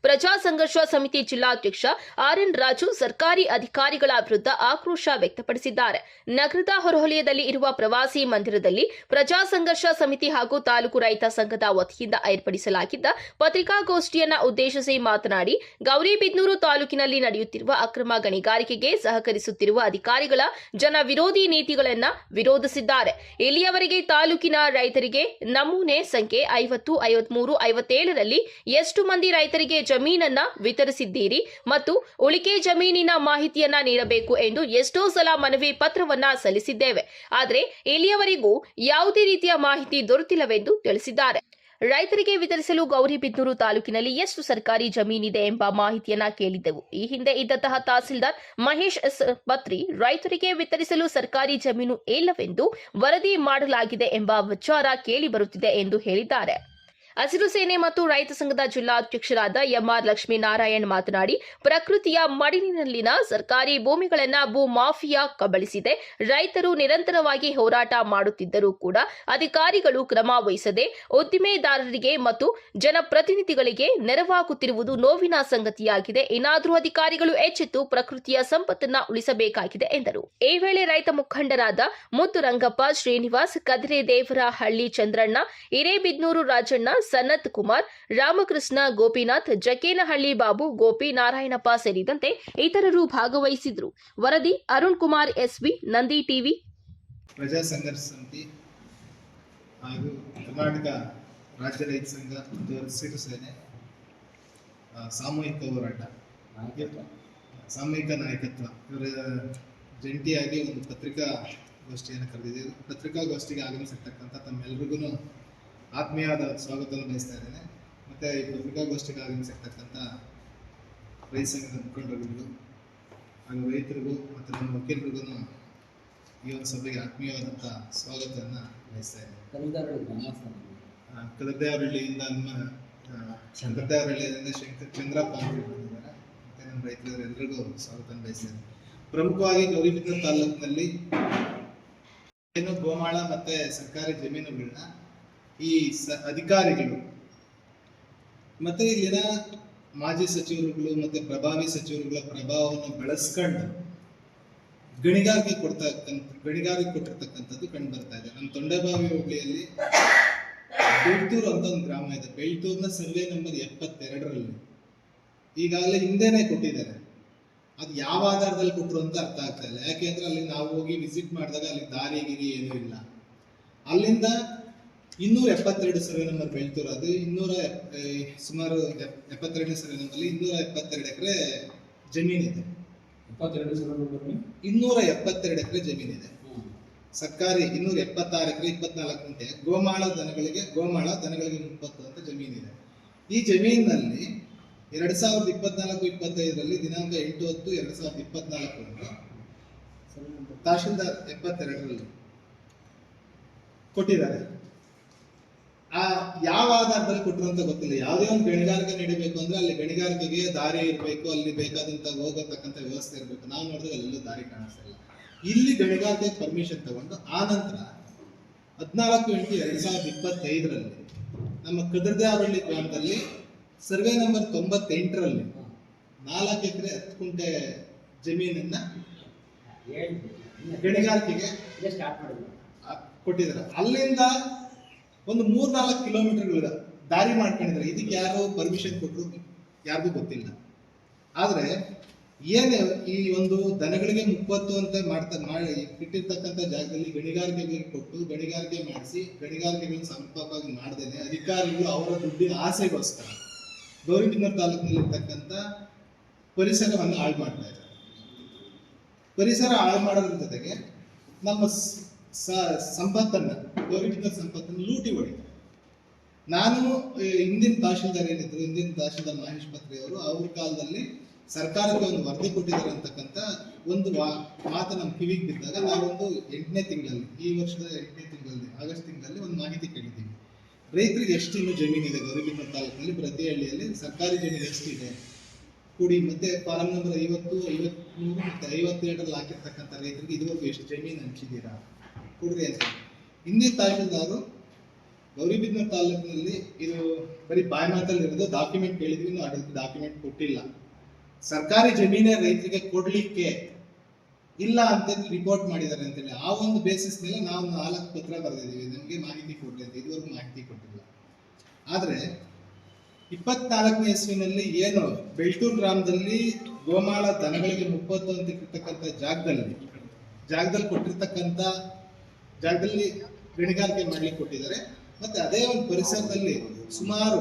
ಪ್ರಜಾ ಸಂಘರ್ಷ ಸಮಿತಿ ಜಿಲ್ಲಾಧ್ಯಕ್ಷ ಆರ್ಎನ್ ರಾಜು ಸರ್ಕಾರಿ ಅಧಿಕಾರಿಗಳ ವಿರುದ್ಧ ಆಕ್ರೋಶ ವ್ಯಕ್ತಪಡಿಸಿದ್ದಾರೆ. ನಗರದ ಹೊರವಲಯದಲ್ಲಿ ಇರುವ ಪ್ರವಾಸಿ ಮಂದಿರದಲ್ಲಿ ಪ್ರಜಾ ಸಂಘರ್ಷ ಸಮಿತಿ ಹಾಗೂ ತಾಲೂಕು ರೈತ ಸಂಘದ ವತಿಯಿಂದ ಏರ್ಪಡಿಸಲಾಗಿದ್ದ ಪತ್ರಿಕಾಗೋಷ್ಠಿಯನ್ನ ಉದ್ದೇಶಿಸಿ ಮಾತನಾಡಿ, ಗೌರಿಬಿದನೂರು ತಾಲೂಕಿನಲ್ಲಿ ನಡೆಯುತ್ತಿರುವ ಅಕ್ರಮ ಗಣಿಗಾರಿಕೆಗೆ ಸಹಕರಿಸುತ್ತಿರುವ ಅಧಿಕಾರಿಗಳ ಜನ ವಿರೋಧಿ ನೀತಿಗಳನ್ನ ವಿರೋಧಿಸಿದ್ದಾರೆ. ಇಲ್ಲಿಯವರೆಗೆ ತಾಲೂಕಿನ ರೈತರಿಗೆ ನಮೂನೆ ಸಂಖ್ಯೆ ಐವತ್ತು, ಐವತ್ಮೂರು, ಐವತ್ತೇಳರಲ್ಲಿ ಎಷ್ಟು ಮಂದಿ ರೈತರಿಗೆ ಜಮೀನನ್ನ ವಿತರಿಸಿದ್ದೀರಿ ಮತ್ತು ಉಳಿಕೆ ಜಮೀನಿನ ಮಾಹಿತಿಯನ್ನ ನೀಡಬೇಕು ಎಂದು ಎಷ್ಟೋ ಸಲ ಮನವಿ ಪತ್ರವನ್ನ ಸಲ್ಲಿಸಿದ್ದೇವೆ. ಆದರೆ ಇಲ್ಲಿಯವರೆಗೂ ಯಾವುದೇ ರೀತಿಯ ಮಾಹಿತಿ ದೊರೆತಿಲ್ಲವೆಂದು ತಿಳಿಸಿದ್ದಾರೆ. ರೈತರಿಗೆ ವಿತರಿಸಲು ಗೌರಿಬಿದನೂರು ತಾಲೂಕಿನಲ್ಲಿ ಎಷ್ಟು ಸರ್ಕಾರಿ ಜಮೀನಿದೆ ಎಂಬ ಮಾಹಿತಿಯನ್ನ ಕೇಳಿದ್ದೆವು. ಈ ಹಿಂದೆ ಇದ್ದಂತಹ ತಹಸೀಲ್ದಾರ್ ಮಹೇಶ್ ಪತ್ರಿ, ರೈತರಿಗೆ ವಿತರಿಸಲು ಸರ್ಕಾರಿ ಜಮೀನು ಇಲ್ಲವೆಂದು ವರದಿ ಮಾಡಲಾಗಿದೆ ಎಂಬ ವಿಚಾರ ಕೇಳಿ ಬರುತ್ತಿದೆ ಎಂದು ಹೇಳಿದ್ದಾರೆ. ಹಸಿರು ಸೇನೆ ಮತ್ತು ರೈತ ಸಂಘದ ಜಿಲ್ಲಾಧ್ಯಕ್ಷರಾದ ಎಂಆರ್ ಲಕ್ಷ್ಮೀನಾರಾಯಣ್ ಮಾತನಾಡಿ, ಪ್ರಕೃತಿಯ ಮಡಿಲಿನಲ್ಲಿನ ಸರ್ಕಾರಿ ಭೂಮಿಗಳನ್ನ ಭೂ ಮಾಫಿಯಾ ಕಬಳಿಸಿದೆ. ರೈತರು ನಿರಂತರವಾಗಿ ಹೋರಾಟ ಮಾಡುತ್ತಿದ್ದರೂ ಕೂಡ ಅಧಿಕಾರಿಗಳು ಕ್ರಮ ವಹಿಸದೆ, ಉದ್ದಿಮೆದಾರರಿಗೆ ಮತ್ತು ಜನಪ್ರತಿನಿಧಿಗಳಿಗೆ ನೆರವಾಗುತ್ತಿರುವುದು ನೋವಿನ ಸಂಗತಿಯಾಗಿದೆ. ಏನಾದರೂ ಅಧಿಕಾರಿಗಳು ಎಚ್ಚೆತ್ತು ಪ್ರಕೃತಿಯ ಸಂಪತ್ತನ್ನ ಉಳಿಸಬೇಕಾಗಿದೆ ಎಂದರು. ಈ ವೇಳೆ ರೈತ ಮುಖಂಡರಾದ ಮುತ್ತುರಂಗಪ್ಪ ಶ್ರೀನಿವಾಸ್ ಕದಿರೆ ದೇವರಹಳ್ಳಿ ಚಂದ್ರಣ್ಣ, ಹಿರೇಬಿದ್ನೂರು ರಾಜಣ್ಣ ಸನತ್ ಕುಮಾರ್, ರಾಮಕೃಷ್ಣ ಗೋಪಿನಾಥ್, ಜಕೇನಹಳ್ಳಿ ಬಾಬು ಗೋಪಿ ನಾರಾಯಣಪ್ಪ ಸೇರಿದಂತೆ ಇತರರು ಭಾಗವಹಿಸಿದ್ರು. ವರದಿ Arun Kumar, S V, Nandi TV. Praja Sangharsha Samiti ಹಾಗೂ ಕರ್ನಾಟಕ ರಾಜ್ಯ ರೈತ ಸಂಘ ಹಸಿರು ಸೇನೆ ಸಾಮೂಹಿಕ ಹೋರಾಟ. ಸಾಮೂಹಿಕ ನಾಯಕತ್ವ. ಇವರ ಜಂಟಿಯಾಗಿ ಒಂದು ಪತ್ರಿಕಾ ಗೋಷ್ಠಿಯನ್ನು ಕರೆದಿದ್ದೀವಿ. ಪತ್ರಿಕಾಗೋಷ್ಠಿಗೆ ಆಗಮಿಸಿರ್ತಕ್ಕಂಥ ತಮ್ಮೆಲ್ಲರಿಗೂ ಆತ್ಮೀಯವಾದ ಸ್ವಾಗತವನ್ನು ಬಯಸ್ತಾ ಇದ್ದೇನೆ. ಮತ್ತು ಈ ಪತ್ರಿಕಾಗೋಷ್ಠಿಗೆ ಆಗಮಿಸಿರ್ತಕ್ಕಂಥ ರೈತ ಸಂಘದ ಮುಖಂಡರುಗಳು ಹಾಗೂ ರೈತರಿಗೂ ಮತ್ತು ನಮ್ಮ ವಕೀಲರಿಗೂ ಈ ಒಂದು ಸಭೆಗೆ ಆತ್ಮೀಯವಾದಂಥ ಸ್ವಾಗತವನ್ನು ಬಯಸ್ತಾ ಇದ್ದೇನೆ. ಕಲದ್ದಾವರಹಳ್ಳಿಯಿಂದ ನಮ್ಮ ಆ, ಕಲದ್ದಾವರಹಳ್ಳಿಯಿಂದ ಶಂಕರ್ ಚಂದ್ರಪ್ಪ ಅಂತ ಬಂದಿದ್ದಾರೆ ಮತ್ತೆ ನಮ್ಮ ರೈತರು ಎಲ್ಲರಿಗೂ ಸ್ವಾಗತ ಬಯಸ್ತೇನೆ ಪ್ರಮುಖವಾಗಿ ಗೌರಿಬಿದ್ದ ತಾಲೂಕಿನಲ್ಲಿ ಏನು ಗೋಮಾಳ ಮತ್ತೆ ಸರ್ಕಾರಿ ಜಮೀನುಗಳನ್ನ ಈ ಸ, ಅಧಿಕಾರಿಗಳು. ಮತ್ತೆ ಇಲ್ಲಿನ ಮಾಜಿ ಸಚಿವರುಗಳು ಮತ್ತೆ ಪ್ರಭಾವಿ ಸಚಿವರುಗಳ ಪ್ರಭಾವವನ್ನು ಬಳಸ್ಕೊಂಡು ಗಣಿಗಾರಿಕೆ ಕೊಡ್ತಾ ಗಣಿಗಾರಿಕೆ ಕೊಟ್ಟಿರ್ತಕ್ಕಂಥದ್ದು ಕಂಡು ಬರ್ತಾ ಇದೆ. ನಮ್ಮ ತೊಂಡೆಬಾವಿ ಹೋಬಳಿಯಲ್ಲಿ ಬೆಳ್ತೂರು ಅಂತ ಒಂದು ಗ್ರಾಮ ಇದೆ. ಬೆಳ್ತೂರ್ನ ಸರ್ವೆ ನಂಬರ್ ಎಪ್ಪತ್ತೆರಡರಲ್ಲಿ. ಈಗಾಗಲೇ ಹಿಂದೆನೆ ಕೊಟ್ಟಿದ್ದಾರೆ. ಅದು ಯಾವ ಆಧಾರದಲ್ಲಿ ಕೊಟ್ಟರು ಅಂತ ಅರ್ಥ ಆಗ್ತಾ ಇಲ್ಲ. ಯಾಕೆಂದ್ರೆ ಅಲ್ಲಿ ನಾವು ಹೋಗಿ ವಿಸಿಟ್ ಮಾಡಿದಾಗ ಅಲ್ಲಿ ದಾರಿ ಗಿರಿ ಏನೂ ಇಲ್ಲ. ಅಲ್ಲಿಂದ ಇನ್ನೂರ ಎಪ್ಪತ್ತೆರಡು ಸರ್ವೆ ನಂಬರ್ ಬೆಳ್ತೂರು. ಅದು ಇನ್ನೂರ ಸುಮಾರು ಎಪ್- ಎಪ್ಪತ್ತೆರಡನೇ ಸರ್ವೆ ನಂಬರ್ ಇನ್ನೂರ ಎಪ್ಪತ್ತೆರಡು ಎಕರೆ ಜಮೀನಿದೆ. ಇಪ್ಪತ್ತೆರಡು ಸರ್ವೆ ನಂಬರ್ ಇನ್ನೂರ ಎಪ್ಪತ್ತೆರಡು ಎಕರೆ ಜಮೀನಿದೆ. ಸರ್ಕಾರಿ ಇನ್ನೂರ ಎಪ್ಪತ್ತಾರು ಎಕರೆ ಇಪ್ಪತ್ನಾಲ್ಕು ಗಂಟೆ. ಗೋಮಾಳ ದನಗಳಿಗೆ ಗೋಮಾಳ ದನಗಳಿಗೆ ಮುಪ್ಪತ್ತು ಅಂತ ಜಮೀನಿದೆ. ಈ ಜಮೀನಿನಲ್ಲಿ ಎರಡ್ ಸಾವಿರದ ಇಪ್ಪತ್ನಾಲ್ಕು ಇಪ್ಪತ್ತೈದರಲ್ಲಿ ದಿನಾಂಕ ಎಂಟು ಹತ್ತು ಎರಡ್ ಸಾವಿರದ ಇಪ್ಪತ್ನಾಲ್ಕರಂದು ತಹಶೀಲ್ದಾರ್ ಎಪ್ಪತ್ತೆರಡರಲ್ಲಿ ಕೊಟ್ಟಿದ್ದಾರೆ. ಆ ಯಾವ ಆಧಾರದಲ್ಲಿ ಕೊಟ್ಟರು ಅಂತ ಗೊತ್ತಿಲ್ಲ. ಯಾವುದೇ ಒಂದು ಗಣಿಗಾರಿಕೆ ನಡಿಬೇಕು ಅಂದ್ರೆ ಅಲ್ಲಿ ಗಣಿಗಾರಿಕೆಗೆ ದಾರಿ ಇರಬೇಕು ಅಲ್ಲಿ ಬೇಕಾದಂತ ಹೋಗತಕ್ಕಂತ ವ್ಯವಸ್ಥೆ ಇರಬೇಕು. ನಾವು ನೋಡಿದ್ರೆ ಅಲ್ಲೆಲ್ಲೂ ದಾರಿ ಕಾಣಿಸ್ತಾ ಇಲ್ಲ. ಇಲ್ಲಿ ಗಣಿಗಾರಿಕೆ ಪರ್ಮಿಷನ್ ತಗೊಂಡು ಆ ನಂತರ ಹದಿನಾಲ್ಕು ಎಂಟು ಎರಡ್ ಸಾವಿರದ ಇಪ್ಪತ್ತೈದರಲ್ಲಿ ನಮ್ಮ ಕದರ್ದೇವರಳ್ಳಿ ಗ್ರಾಮದಲ್ಲಿ ಸರ್ವೆ ನಂಬರ್ ತೊಂಬತ್ತೆಂಟರಲ್ಲಿ ನಾಲ್ಕು ಎಕರೆ ಹತ್ತು ಕುಂಟೆ ಜಮೀನನ್ನ ಗಣಿಗಾರಿಕೆಗೆ ಕೊಟ್ಟಿದ್ದಾರೆ. ಅಲ್ಲಿಂದ ಒಂದು ಮೂರ್ನಾಲ್ಕು ಕಿಲೋಮೀಟರ್ಗಳ ದಾರಿ ಮಾಡ್ಕೊಂಡಿದ್ದಾರೆ. ಇದಕ್ಕೆ ಯಾರು ಪರ್ಮಿಷನ್ ಕೊಟ್ಟರು ಯಾರಿಗೂ ಗೊತ್ತಿಲ್ಲ. ಆದರೆ ಏನೇ ಈ ಒಂದು ದನಗಳಿಗೆ ಮುಪ್ಪತ್ತು ಅಂತ ಮಾಡ್ತಾ ಮಾಡಿ ಇಟ್ಟಿರ್ತಕ್ಕಂಥ ಜಾಗದಲ್ಲಿ ಗಣಿಗಾರಿಕೆಗಳಿಗೆ ಕೊಟ್ಟು ಗಣಿಗಾರಿಕೆ ಮಾಡಿಸಿ ಗಣಿಗಾರಿಕೆಗಳನ್ನು ಸಮರ್ಪಕವಾಗಿ ಮಾಡ್ದೇನೆ. ಅಧಿಕಾರಿಗಳು ಅವರ ದುಡ್ಡಿನ ಆಸೆಗೋಸ್ಕರ ಗೌರಿಬಿದನೂರು ತಾಲೂಕಿನಲ್ಲಿರ್ತಕ್ಕಂಥ ಪರಿಸರವನ್ನು ಹಾಳು ಮಾಡ್ತಾ ಇದ್ದಾರೆ. ಪರಿಸರ ಹಾಳು ಮಾಡೋದ್ರ ಜೊತೆಗೆ ನಮ್ಮ ಸಂಪತ್ತನ್ನ ಗೌರಿಬಿದನೂರು ಸಂಪತ್ತನ್ನು ಲೂಟಿ ಹೊಡಿತಾರೆ ನಾನು ಹಿಂದಿನ ತಹಶೀಲ್ದಾರ್ ಏನಿದ್ರು, ಹಿಂದಿನ ತಹಶೀಲ್ದಾರ್ ಮಹೇಶ್ ಪತ್ರಿ ಅವರು, ಅವ್ರ ಕಾಲದಲ್ಲಿ ಸರ್ಕಾರಕ್ಕೆ ಒಂದು ವರದಿ ಕೊಟ್ಟಿದ್ದಾರೆ ಅಂತಕ್ಕಂಥ ಒಂದು ಮಾತು ನಮ್ಮ ಕಿವಿಗೆ ಬಿದ್ದಾಗ ನಾವೊಂದು ಎಂಟನೇ ತಿಂಗಳಲ್ಲಿ, ಈ ವರ್ಷದ ಎಂಟನೇ ತಿಂಗಳಲ್ಲಿ, ಆಗಸ್ಟ್ ತಿಂಗಳಲ್ಲಿ ಒಂದು ಮಾಹಿತಿ ಕೇಳಿದ್ದೀವಿ. ರೈತರಿಗೆ ಎಷ್ಟು ಇನ್ನು ಜಮೀನಿದೆ ಗೌರಿಬಿದನೂರು ತಾಲೂಕಿನಲ್ಲಿ ಪ್ರತಿ ಹಳ್ಳಿಯಲ್ಲಿ ಸರ್ಕಾರಿ ಜಮೀನು ಎಷ್ಟಿದೆ ಕೂಡಿ ಮತ್ತೆ ಫಾರಂ ನಂಬರ್ ಐವತ್ತು, ಐವತ್ಮೂರು ಮತ್ತೆ ಐವತ್ತೆರಡರಲ್ಲಿ ಹಾಕಿರ್ತಕ್ಕಂಥ ರೈತರಿಗೆ ಇದುವರೆಗೂ ಎಷ್ಟು ಜಮೀನು ಹಂಚಿದ್ದೀರಾ? ಕೊಡ್ರಿ ಅಂತ ಹಿಂದಿ ತಹಶೀಲ್ದಾರು ಗೌರಿಬಿದ್ನೂರು ತಾಲೂಕಿನಲ್ಲಿ ಇದು ಬರೀ ಬಾಯಿ ಮಾತಲ್ಲಿ ಇರೋದು ಡಾಕ್ಯುಮೆಂಟ್ ಕೇಳಿದ್ವಿ ಅದಕ್ಕೆ ಡಾಕ್ಯುಮೆಂಟ್ ಕೊಟ್ಟಿಲ್ಲ. ಸರ್ಕಾರಿ ಜಮೀನೇ ರೈತರಿಗೆ ಕೊಡ್ಲಿಕ್ಕೆ ಇಲ್ಲ ಅಂತ ರಿಪೋರ್ಟ್ ಮಾಡಿದ್ದಾರೆ ಅಂತೇಳಿ ಆ ಒಂದು ಬೇಸಿಸ್ ಮೇಲೆ ನಾವು ನಾಲ್ಕು ಪತ್ರ ಬರೆದಿದ್ದೀವಿ, ನಮಗೆ ಮಾಹಿತಿ ಕೊಡ್ಲಿ ಅಂತ, ಇದುವರೆಗೂ ಮಾಹಿತಿ ಕೊಟ್ಟಿಲ್ಲ. ಆದರೆ ಇಪ್ಪತ್ನಾಲ್ಕನೇ ಇಸ್ವಿನಲ್ಲಿ ಏನು ಬೆಳ್ತೂರು ಗ್ರಾಮದಲ್ಲಿ ಗೋಮಾಳ ದನಗಳಿಗೆ ಮುಪ್ಪತ್ತು ಅಂತ ಇರ್ತಕ್ಕಂಥ ಜಾಗದಲ್ಲಿ ಜಾಗದಲ್ಲಿ ಕೊಟ್ಟಿರ್ತಕ್ಕಂಥ ಜಾಗದಲ್ಲಿ ಗಣಿಗಾರಿಕೆ ಮಾಡ್ಲಿಕ್ಕೆ ಕೊಟ್ಟಿದ್ದಾರೆ. ಮತ್ತೆ ಅದೇ ಒಂದು ಪರಿಸರದಲ್ಲಿ ಸುಮಾರು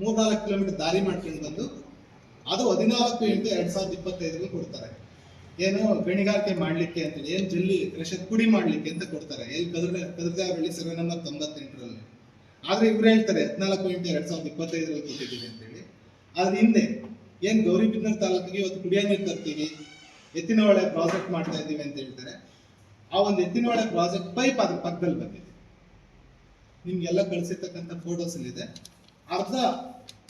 ಮೂರ್ನಾಲ್ಕು ಕಿಲೋಮೀಟರ್ ದಾರಿ ಮಾಡ್ಕೊಂಡು ಬಂದು ಅದು ಹದಿನಾಲ್ಕು ಎಂಟು ಎರಡ್ ಸಾವಿರದ ಇಪ್ಪತ್ತೈದರಲ್ಲಿ ಕೊಡ್ತಾರೆ. ಏನು ಗಣಿಗಾರಿಕೆ ಮಾಡ್ಲಿಕ್ಕೆ ಅಂತೇಳಿ ಏನು ಜಲ್ಲಿ ಕೃಷಿ ಪುಡಿ ಮಾಡ್ಲಿಕ್ಕೆ ಅಂತ ಕೊಡ್ತಾರೆ. ಎಲ್ಲಿ ಕದ್ರ ಕದ್ರದೇವರಳ್ಳಿ ಸರ್ವೆ ನಂಬರ್ ತೊಂಬತ್ತೆಂಟರಲ್ಲಿ. ಆದ್ರೆ ಇವ್ರು ಹೇಳ್ತಾರೆ, ಹದಿನಾಲ್ಕು ಎಂಟು ಎರಡ್ ಸಾವಿರದ ಇಪ್ಪತ್ತೈದರಲ್ಲಿ ಕೊಟ್ಟಿದ್ದೀವಿ ಅಂತೇಳಿ ಆದ್ರೆ ಹಿಂದೆ ಏನ್ ಗೌರಿಬಿದನೂರು ತಾಲೂಕಿಗೆ ಇವತ್ತು ಕುಡಿಯೋ ನೀರು ತರ್ತೀವಿ ಎತ್ತಿನ ಒಳ್ಳೆ ಪ್ರಾಜೆಕ್ಟ್ ಮಾಡ್ತಾ ಇದ್ದೀವಿ ಅಂತ ಹೇಳ್ತಾರೆ. ಆ ಒಂದು ಎತ್ತಿನ ಹೊಳೆ ಪ್ರಾಜೆಕ್ಟ್ ಪೈಪ್ ಅದ್ರ ಪಕ್ಕದಲ್ಲಿ ಬಂದಿದೆ. ನಿಮ್ಗೆಲ್ಲ ಕಳಿಸಿರ್ತಕ್ಕಂಥ ಫೋಟೋಸ್ ಇದೆ. ಅರ್ಧ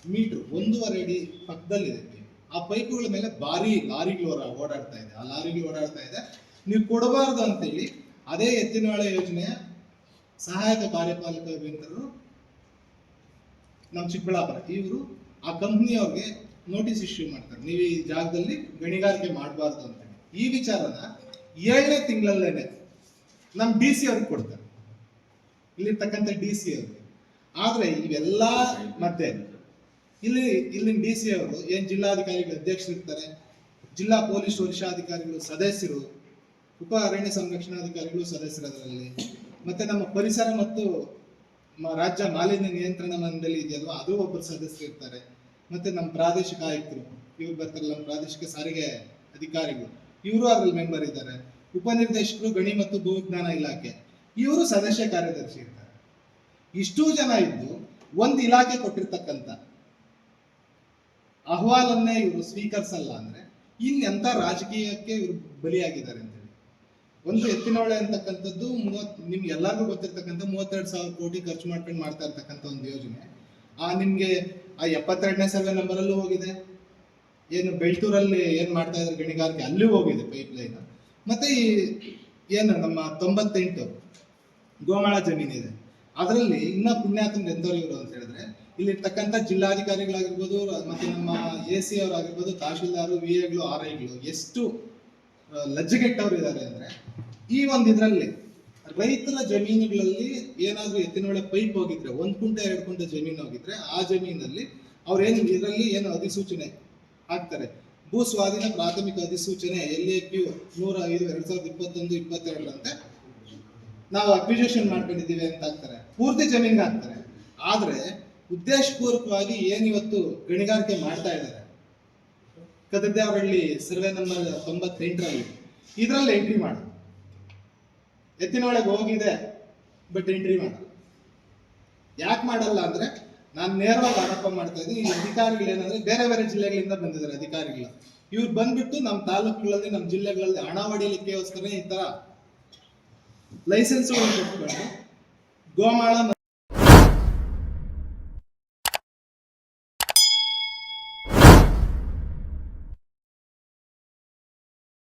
ಮೀಟರ್ ಒಂದೂವರೆ ಅಡಿ ಪಕ್ಕದಲ್ಲಿದೆ. ಆ ಪೈಪ್ಗಳ ಮೇಲೆ ಭಾರಿ ಲಾರಿಗಳು ಓಡಾ- ಓಡಾಡ್ತಾ ಇದೆ. ಆ ಲಾರಿಗಳು ಓಡಾಡ್ತಾ ಇದೆ. ನೀವು ಕೊಡಬಾರ್ದು ಅಂತೇಳಿ ಅದೇ ಎತ್ತಿನಹೊಳೆ ಯೋಜನೆಯ ಸಹಾಯಕ ಕಾರ್ಯಪಾಲಕ ಅಭಿಯಂತರರು ನಮ್ಮ ಚಿಕ್ಕಬಳ್ಳಾಪುರ, ಇವರು ಆ ಕಂಪ್ನಿಯವ್ರಿಗೆ ನೋಟಿಸ್ ಇಶ್ಯೂ ಮಾಡ್ತಾರೆ. ನೀವು ಈ ಜಾಗದಲ್ಲಿ ಗಣಿಗಾರಿಕೆ ಮಾಡಬಾರ್ದು ಅಂತೇಳಿ ಈ ವಿಚಾರನ ಏಳನೇ ತಿಂಗಳಲ್ಲೇನೆ ನಮ್ಮ ಡಿ ಸಿ ಅವ್ರಿಗೆ ಕೊಡ್ತಾರೆ. ಇಲ್ಲಿರ್ತಕ್ಕಂಥ ಡಿ ಸಿ ಅವರು ಆದರೆ ಇವೆಲ್ಲ ಮಧ್ಯೆ ಇಲ್ಲಿ, ಇಲ್ಲಿನ ಡಿ ಸಿ ಅವರು ಏನು ಜಿಲ್ಲಾಧಿಕಾರಿಗಳು ಅಧ್ಯಕ್ಷರು ಇರ್ತಾರೆ ಜಿಲ್ಲಾ ಪೊಲೀಸ್ ವರಿಷ್ಠಾಧಿಕಾರಿಗಳು ಸದಸ್ಯರು, ಉಪ ಅರಣ್ಯ ಸಂರಕ್ಷಣಾಧಿಕಾರಿಗಳು ಸದಸ್ಯರು ಅದರಲ್ಲಿ. ಮತ್ತೆ ನಮ್ಮ ಪರಿಸರ ಮತ್ತು ರಾಜ್ಯ ಮಾಲಿನ್ಯ ನಿಯಂತ್ರಣ ಮಂಡಳಿ ಇದೆಯಲ್ವಾ, ಅದು ಒಬ್ಬರು ಸದಸ್ಯರು ಇರ್ತಾರೆ. ಮತ್ತೆ ನಮ್ಮ ಪ್ರಾದೇಶಿಕ ಆಯುಕ್ತರು, ಇವ್ರು ಬರ್ತಾರಲ್ಲ, ನಮ್ಮ ಪ್ರಾದೇಶಿಕ ಸಾರಿಗೆ ಅಧಿಕಾರಿಗಳು. ಇವರು ಅದ್ರಲ್ಲಿ ಮೆಂಬರ್ ಇದ್ದಾರೆ. ಉಪನಿರ್ದೇಶಕರು ಗಣಿ ಮತ್ತು ಭೂವಿಜ್ಞಾನ ಇಲಾಖೆ. ಇವರು ಸದಸ್ಯ ಕಾರ್ಯದರ್ಶಿ ಇರ್ತಾರೆ. ಇಷ್ಟೂ ಜನ ಇದ್ದು ಒಂದು ಇಲಾಖೆ ಕೊಟ್ಟಿರ್ತಕ್ಕಂಥ ಅಹವಾಲನ್ನೇ ಇವರು ಸ್ವೀಕರಿಸಲ್ಲ ಅಂದ್ರೆ ಇನ್ನೆಂತ ರಾಜಕೀಯಕ್ಕೆ ಇವರು ಬಲಿಯಾಗಿದ್ದಾರೆ ಅಂತೇಳಿ. ಒಂದು ಎತ್ತಿನೊಳೆ ಅಂತಕ್ಕಂಥದ್ದು ಮೂವತ್ ನಿಮ್ಗೆ ಎಲ್ಲರಿಗೂ ಗೊತ್ತಿರ್ತಕ್ಕಂಥ ಮೂವತ್ತೆರಡು ಸಾವಿರ ಕೋಟಿ ಖರ್ಚು ಮಾಡ್ಕೊಂಡು ಮಾಡ್ತಾ ಇರ್ತಕ್ಕಂಥ ಒಂದು ಯೋಜನೆ, ಆ ನಿಮ್ಗೆ ಆ ಎಪ್ಪತ್ತೆರಡನೇ ಸರ್ವೆ ನಂಬರಲ್ಲೂ ಹೋಗಿದೆ. ಏನು ಬೆಳ್ತೂರಲ್ಲಿ ಏನ್ ಮಾಡ್ತಾ ಇದ್ರು ಗಣಿಗಾರಿಕೆ? ಅಲ್ಲಿ ಹೋಗಿದೆ ಪೈಪ್ ಲೈನ್ ಮತ್ತೆ ಈ ಏನು ನಮ್ಮ ತೊಂಬತ್ತೆಂಟು ಗೋಮಾಳ ಜಮೀನಿದೆ ಅದರಲ್ಲಿ ಇನ್ನ ಪುಣ್ಯಾತ್ಮ ಎಂದವರು ಇವರು ಅಂತ ಹೇಳಿದ್ರೆ, ಇಲ್ಲಿರ್ತಕ್ಕಂಥ ಜಿಲ್ಲಾಧಿಕಾರಿಗಳಾಗಿರ್ಬೋದು, ಮತ್ತೆ ನಮ್ಮ ಎ ಸಿ ಅವರಾಗಿರ್ಬೋದು, ತಹಶೀಲ್ದಾರು ವಿ ಎಗಳು ಆರ್ ಐಗಳು ಎಷ್ಟು ಲಜ್ಜೆಗೆಟ್ಟವ್ರು ಇದ್ದಾರೆ ಅಂದ್ರೆ, ಈ ಒಂದು ಇದರಲ್ಲಿ ರೈತರ ಜಮೀನುಗಳಲ್ಲಿ ಏನಾದ್ರೂ ಎತ್ತಿನೊಳೆ ಪೈಪ್ ಹೋಗಿದ್ರೆ, ಒಂದ್ ಕುಂಟೆ, ಎರಡು ಕುಂಟೆ ಜಮೀನು ಹೋಗಿದ್ರೆ, ಆ ಜಮೀನಲ್ಲಿ ಅವ್ರೇನು ಇದರಲ್ಲಿ ಏನು ಅಧಿಸೂಚನೆ ಹಾಕ್ತಾರೆ. ಭೂ ಸ್ವಾಧೀನ ಪ್ರಾಥಮಿಕ ಅಧಿಸೂಚನೆ ಎಲ್ ಎ ಕ್ಯೂ ನೂರ ಐದು, ಎರಡ್ ಸಾವಿರದ ಇಪ್ಪತ್ತೊಂದು, ಇಪ್ಪತ್ತೆರಡರಂತೆ ನಾವು ಅಕ್ವಿಜೇಷನ್ ಮಾಡ್ಕೊಂಡಿದ್ದೀವಿ ಅಂತ ಹಾಕ್ತಾರೆ. ಪೂರ್ತಿ ಜಮೀನ್ ಹಾಕ್ತಾರೆ. ಆದ್ರೆ ಉದ್ದೇಶಪೂರ್ವಕವಾಗಿ ಏನಿವತ್ತು ಗಣಿಗಾರಿಕೆ ಮಾಡ್ತಾ ಇದ್ದಾರೆ? ಕದದ್ದೇವರಳ್ಳಿ ಸರ್ವೆ ನಂಬರ್ ತೊಂಬತ್ತೆಂಟರಲ್ಲಿ. ಇದರಲ್ಲಿ ಎಂಟ್ರಿ ಮಾಡು. ಎತ್ತಿನೊಳಗೆ ಹೋಗಿದೆ ಬಟ್ ಎಂಟ್ರಿ ಮಾಡು. ಯಾಕೆ ಮಾಡಲ್ಲ ಅಂದ್ರೆ ನಾನು ನೇರವಾಗಿ ಆರೋಪ ಮಾಡ್ತಾ ಇದ್ದೀನಿ. ಈ ಅಧಿಕಾರಿಗಳು ಏನಂದ್ರೆ ಬೇರೆ ಬೇರೆ ಜಿಲ್ಲೆಗಳಿಂದ ಬಂದಿದ್ದಾರೆ ಅಧಿಕಾರಿಗಳು. ಇವ್ರು ಬಂದ್ಬಿಟ್ಟು ನಮ್ಮ ತಾಲೂಕುಗಳಲ್ಲಿ ನಮ್ಮ ಜಿಲ್ಲೆಗಳಲ್ಲಿ ಹಣ ಹೊಡಿಲಿಕ್ಕೆ ಈ ತರ ಲೈಸೆನ್ಸ್ಗಳನ್ನು ಕೊಟ್ಕೊಂಡು ಗೋಮಾಳ